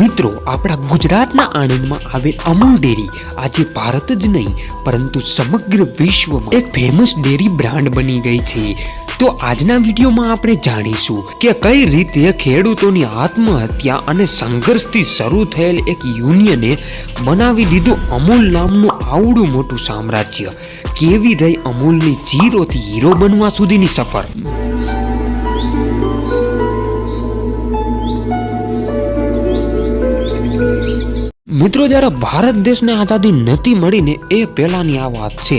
મિત્રો, આપણા ગુજરાતના આણંદમાં આવેલ અમૂલ ડેરી આજે ભારત જ નહીં, પરંતુ સમગ્ર વિશ્વમાં એક ફેમસ ડેરી બ્રાન્ડ બની ગઈ છે. તો આજના વિડીયોમાં આપણે જાણીશું કે કઈ રીતે ખેડૂતોની આત્મહત્યા અને સંઘર્ષથી શરૂ થયેલ એક યુનિયને બનાવી દીધું અમૂલ નામનું આવડું મોટું સામ્રાજ્ય. કેવી રહી અમૂલની જીરોથી હીરો બનવા સુધીની સફર? મિત્રો, જ્યારે ભારત દેશને આઝાદી નથી મળીને એ પહેલાંની આ વાત છે.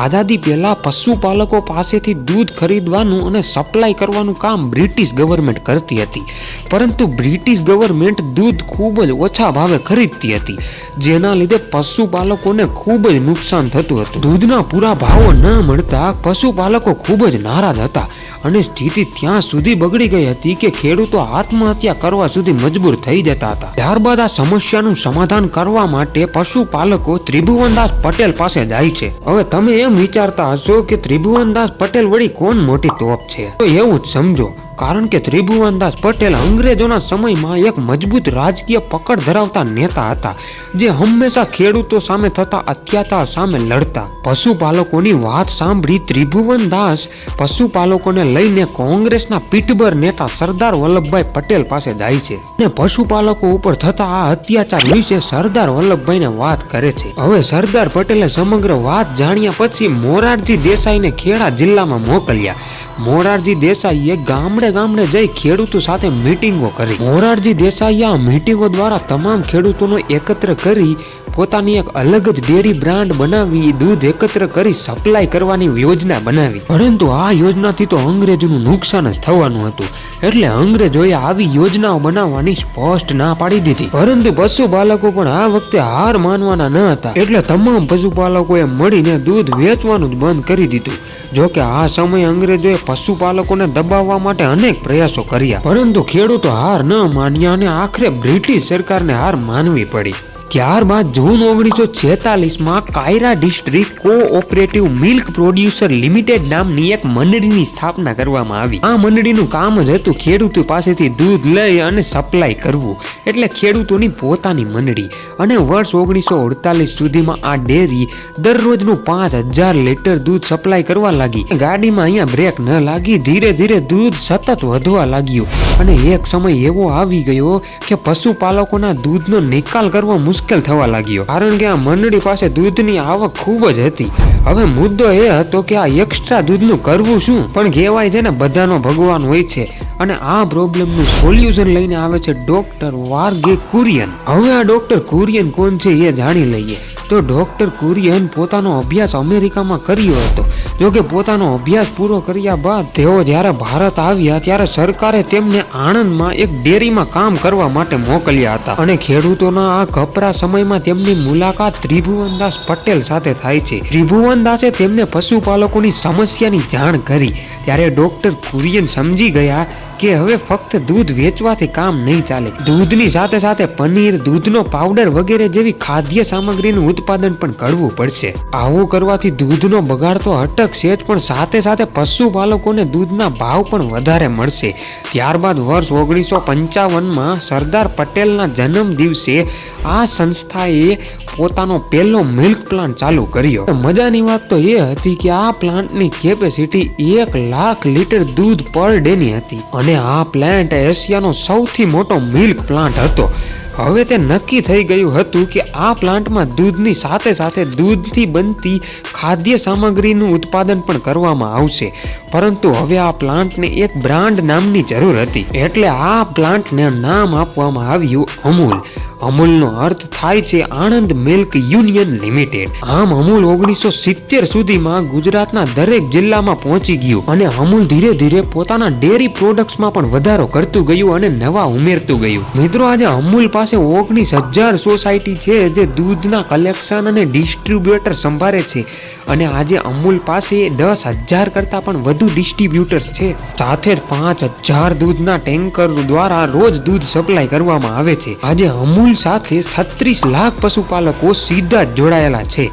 આઝાદી પહેલાં પશુપાલકો પાસેથી દૂધ ખરીદવાનું અને સપ્લાય કરવાનું કામ બ્રિટિશ ગવર્મેન્ટ કરતી હતી. પરંતુ બ્રિટિશ ગવર્મેન્ટ દૂધ ખૂબ જ ઓછા ભાવે ખરીદતી હતી, જેના લીધે પશુપાલકોને ખૂબ જ નુકસાન થતું હતું. દૂધના પૂરા ભાવો ન મળતા પશુપાલકો ખૂબ જ નારાજ હતા અને સ્થિતિ ત્યાં સુધી બગડી ગઈ હતી કે ખેડૂતો આત્મહત્યા કરવા સુધી મજબૂર થઈ જતા હતા. ત્યારબાદ આ સમસ્યાનું સમાધાન કરવા માટે પશુપાલકો ત્રિભુવનદાસ પટેલ પાસે જાય છે. હવે તમે એમ વિચારતા હશો કે ત્રિભુવનદાસ પટેલ વળી કોણ મોટી તોપ છે? તો એવું જ સમજો, કારણ કે ત્રિભુવનદાસ પટેલ અંગ્રેજોના સમયમાં એક મજબૂત રાજકીય પકડ ધરાવતા નેતા હતા, જે હંમેશા ખેડૂતો સામે થતા અત્યાચાર સામે લડતા. પશુપાલકોની વાત સાંભળી ત્રિભુવનદાસ પશુપાલકોને લઈને કોંગ્રેસના પીઠબર નેતા સરદાર વલ્લભભાઈ પટેલ પાસે જાય છે. અને પશુપાલકો ઉપર થતા આ અત્યાચાર વિશે સરદાર વલ્લભભાઈને વાત કરે છે. હવે સરદાર પટેલે સમગ્ર વાત જાણ્યા પછી મોરારજી દેસાઈને ખેડા જિલ્લામાં મોકલ્યા. મોરારજી દેસાઈએ ગામડે ગામડે જઈ ખેડૂતો સાથે મિટિંગો કરી. મોરારજી દેસાઈએ આ મીટિંગો દ્વારા તમામ ખેડૂતોનો એકત્ર કરી પોતાની એક અલગ જ ડેરી બ્રાન્ડ બનાવી, દૂધ એકત્ર કરી સપ્લાય કરવાની યોજના બનાવી. પરંતુ આ યોજનાથી તો અંગ્રેજોનું નુકસાન જ થવાનું હતું. એટલે અંગ્રેજોએ આવી યોજનાઓ બનાવવાની સ્પષ્ટ ના પાડી દીધી. પરંતુ પશુપાલકો પણ આ વખતે હાર માનવાના ન હતા. એટલે તમામ પશુપાલકોએ મળીને દૂધ વેચવાનું જ બંધ કરી દીધું. જોકે આ સમયે અંગ્રેજોએ પશુપાલકોને દબાવવા માટે અનેક પ્રયાસો કર્યા. પરંતુ ખેડૂતો હાર ન માન્યા અને આખરે બ્રિટિશ સરકારને હાર માનવી પડી. ત્યારબાદ જૂન ઓગણીસો છેતાલીસમાં Kaira district cooperative milk producer limited નામની એક મંડળીની સ્થાપના કરવામાં આવી. આ મંડળીનું કામ જ હતું ખેડૂતો પાસેથી દૂધ લઈ અને સપ્લાય કરવું, એટલે ખેડૂતોની પોતાની મંડળી. અને વર્ષ ઓગણીસો અડતાલીસ સુધીમાં આ ડેરી દરરોજનું પાંચ હજાર લીટર દૂધ સપ્લાય કરવા લાગી. ગાડીમાં અહીંયા બ્રેક ન લાગી, ધીરે ધીરે દૂધ સતત વધવા લાગ્યું. અને એક સમય એવો આવી ગયો કે પશુપાલકોના દૂધનો નિકાલ કરવો મુશ્કેલ થવા લાગ્યો, કારણ કે આ મંડળી પાસે દૂધની આવક ખૂબ જ હતી. હવે મુદ્દો એ હતો કે આ એક્સ્ટ્રા દૂધનું કરવું શું? પણ કહેવાય છે ને, બધાનો ભગવાન હોય છે. અને આ પ્રોબ્લેમનું સોલ્યુશન લઈને આવે છે ડોક્ટર વાર્ગે કુરિયન. હવે આ ડોક્ટર કુરિયન કોણ છે એ જાણી લઈએ. તો ડોક્ટર કુરિયન પોતાનો અભ્યાસ અમેરિકામાં કર્યો હતો. જોકે પોતાનો અભ્યાસ પૂરો કર્યા બાદ તેઓ જ્યારે ભારત આવ્યા ત્યારે સરકારે તેમને આણંદમાં એક ડેરીમાં કામ કરવા માટે મોકલ્યા હતા. અને ખેડૂતોના આ કપરા સમયમાં તેમની મુલાકાત ત્રિભુવનદાસ પટેલ સાથે થાય છે. ત્રિભુવનદાસે તેમને પશુપાલકોની સમસ્યાની જાણ કરી. ત્યારે ડોક્ટર કુરિયન સમજી ગયા કે હવે ફક્ત દૂધ વેચવાથી કામ નહીં ચાલે. દૂધની સાથે સાથે પનીર, દૂધનો પાવડર વગેરે જેવી ખાદ્ય સામગ્રીનું ઉત્પાદન પણ કરવું પડશે. આવું કરવાથી દૂધનો બગાડ તો અટકશે જ, પણ સાથે સાથે પશુપાલકોને દૂધના ભાવ પણ વધારે મળશે. ત્યારબાદ વર્ષ ઓગણીસો પંચાવનમાં સરદાર પટેલના જન્મ દિવસે આ સંસ્થાએ પોતાનો પહેલો મિલ્ક પ્લાન્ટ ચાલુ કર્યો. મજાની વાત તો એ હતી કે આ પ્લાન્ટની કેપેસિટી એક લાખ લીટર દૂધ પર ડેની હતી. અને આ પ્લાન્ટ એશિયાનો સૌથી મોટો મિલ્ક પ્લાન્ટ હતો. હવે તે નક્કી થઈ ગયું હતું કે આ પ્લાન્ટમાં દૂધની સાથે સાથે દૂધથી બનતી ખાદ્ય સામગ્રીનું ઉત્પાદન પણ કરવામાં આવશે. પરંતુ હવે આ પ્લાન્ટને એક બ્રાન્ડ નામની જરૂર હતી. એટલે આ પ્લાન્ટને નામ આપવામાં આવ્યું અમૂલ. અમૂલનો અર્થ થાય છે આણંદ મિલ્ક યુનિયન લિમિટેડ. આમ અમૂલ ઓગણીસો સિત્તેર સુધીમાં ગુજરાતના દરેક જિલ્લામાં પહોંચી ગયું અને અમૂલ ધીરે ધીરે પોતાના ડેરી પ્રોડક્ટ્સમાં પણ વધારો કરતું ગયું અને નવા ઉમેરતું ગયું. મિત્રો, આજે અમૂલ પાસે ઓગણીસ હજાર સોસાયટી છે જે દૂધના કલેક્શન અને ડિસ્ટ્રીબ્યુટર સંભાળે છે. અને આજે અમૂલ પાસે દસ હજાર કરતાં પણ વધુ ડિસ્ટ્રીબ્યુટર્સ છે. સાથે જ પાંચ હજાર દૂધના ટેન્કર દ્વારા રોજ દૂધ સપ્લાય કરવામાં આવે છે. આજે અમૂલ સાથે છત્રીસ લાખ પશુપાલકો સીધા જ જોડાયેલા છે.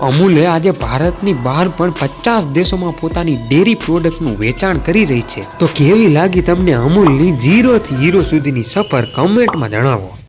અમૂલે આજે ભારતની બહાર પણ પચાસ દેશોમાં પોતાની ડેરી પ્રોડક્ટનું વેચાણ કરી રહી છે. તો કેવી લાગી તમને અમૂલની ઝીરોથી હીરો સુધીની સફર કમેન્ટમાં જણાવો.